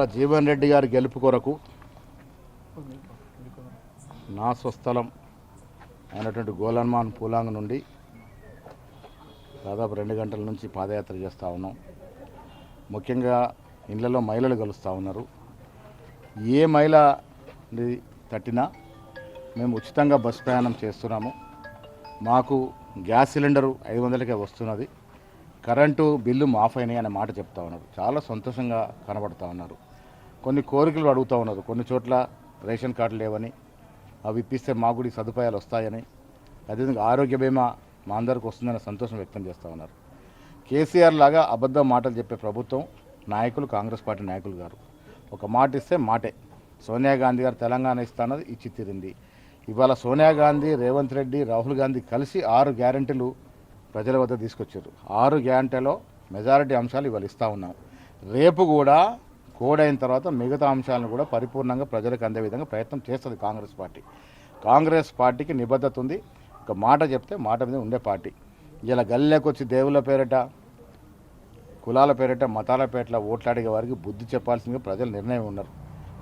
ఇవాళ జీవన్ రెడ్డి గారి గెలుపు కొరకు నా స్వస్థలం అయినటువంటి గోలన్మాన్ పూలాంగ్ నుండి దాదాపు రెండు గంటల నుంచి పాదయాత్ర చేస్తూ ఉన్నాం. ముఖ్యంగా ఇళ్ళలో మహిళలు కలుస్తూ ఉన్నారు. ఏ మహిళ తట్టినా మేము ఉచితంగా బస్ ప్రయాణం చేస్తున్నాము. మాకు గ్యాస్ సిలిండరు ఐదు వందలకే వస్తున్నది. కరెంటు బిల్లు మాఫ్ అయినాయి అనే మాట చెప్తా ఉన్నారు. చాలా సంతోషంగా కనబడుతూ ఉన్నారు. కొన్ని కోరికలు అడుగుతూ ఉన్నారు. కొన్ని చోట్ల రేషన్ కార్డులు లేవని అవి ఇప్పిస్తే మాకు కూడా సదుపాయాలు వస్తాయని అదేవిధంగా ఆరోగ్య బీమా మా అందరికి వస్తుందనే సంతోషం వ్యక్తం చేస్తూ ఉన్నారు. కేసీఆర్ లాగా అబద్ధ మాటలు చెప్పే ప్రభుత్వం నాయకులు కాంగ్రెస్ పార్టీ నాయకులు గారు. ఒక మాట ఇస్తే మాటే. సోనియా గాంధీ గారు తెలంగాణ ఇస్తానది ఇచ్చి తీరింది ఇవాళ సోనియా గాంధీ రేవంత్ రెడ్డి రాహుల్ గాంధీ కలిసి ఆరు గ్యారంటీలు ప్రజల వద్ద తీసుకొచ్చారు. ఆరు గ్యారంటీలో మెజారిటీ అంశాలు ఇవాళ ఇస్తూ ఉన్నాం. రేపు కూడా కోడ్ అయిన తర్వాత మిగతా అంశాలను కూడా పరిపూర్ణంగా ప్రజలకు అందే విధంగా ప్రయత్నం చేస్తుంది కాంగ్రెస్ పార్టీ. కాంగ్రెస్ పార్టీకి నిబద్ధత ఉంది. ఒక మాట చెప్తే మాట మీద ఉండే పార్టీ. ఇలా గల్లెకి వచ్చి దేవుళ్ళ పేరిట కులాల పేరిట మతాల పేరట ఓట్లాడే వారికి బుద్ధి చెప్పాల్సిందిగా ప్రజలు నిర్ణయం ఉన్నారు.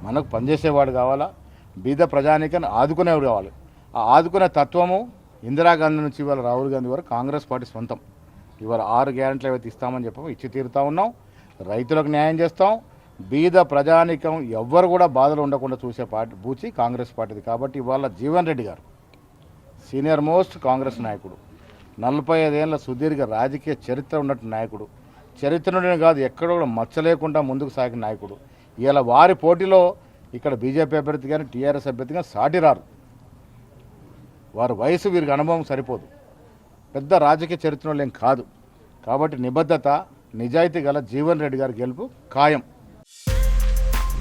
మనకు పనిచేసేవాడు కావాలా? బీద ప్రజానికని ఆదుకునేవాడు కావాలి. ఆ ఆదుకునే తత్వము ఇందిరాగాంధీ నుంచి ఇవాళ రాహుల్ గాంధీ వరకు కాంగ్రెస్ పార్టీ సొంతం ఇవాళ ఆరు గ్యారెంట్లు ఏవైతే ఇస్తామని చెప్పామో ఇచ్చి తీరుతా ఉన్నాం. రైతులకు న్యాయం చేస్తాం. బీద ప్రజానికం ఎవ్వరు కూడా బాధలు ఉండకుండా చూసే పార్టీ బూచి కాంగ్రెస్ పార్టీది. కాబట్టి ఇవాళ జీవన్ రెడ్డి గారు సీనియర్ మోస్ట్ కాంగ్రెస్ నాయకుడు నలభై ఐదేళ్ళ సుదీర్ఘ రాజకీయ చరిత్ర ఉన్నట్టు నాయకుడు చరిత్రనే కాదు ఎక్కడ కూడా మచ్చలేకుండా ముందుకు సాగిన నాయకుడు. ఇలా వారి పోటీలో ఇక్కడ బీజేపీ అభ్యర్థి కానీ టీఆర్ఎస్ అభ్యర్థి కానీ సాటి రారు. వారి వయసు వీరికి అనుభవం సరిపోదు. పెద్ద రాజకీయ చరిత్రలో ఏం కాదు. కాబట్టి నిబద్ధత నిజాయితీ గల జీవన్ రెడ్డి గారి గెలుపు ఖాయం.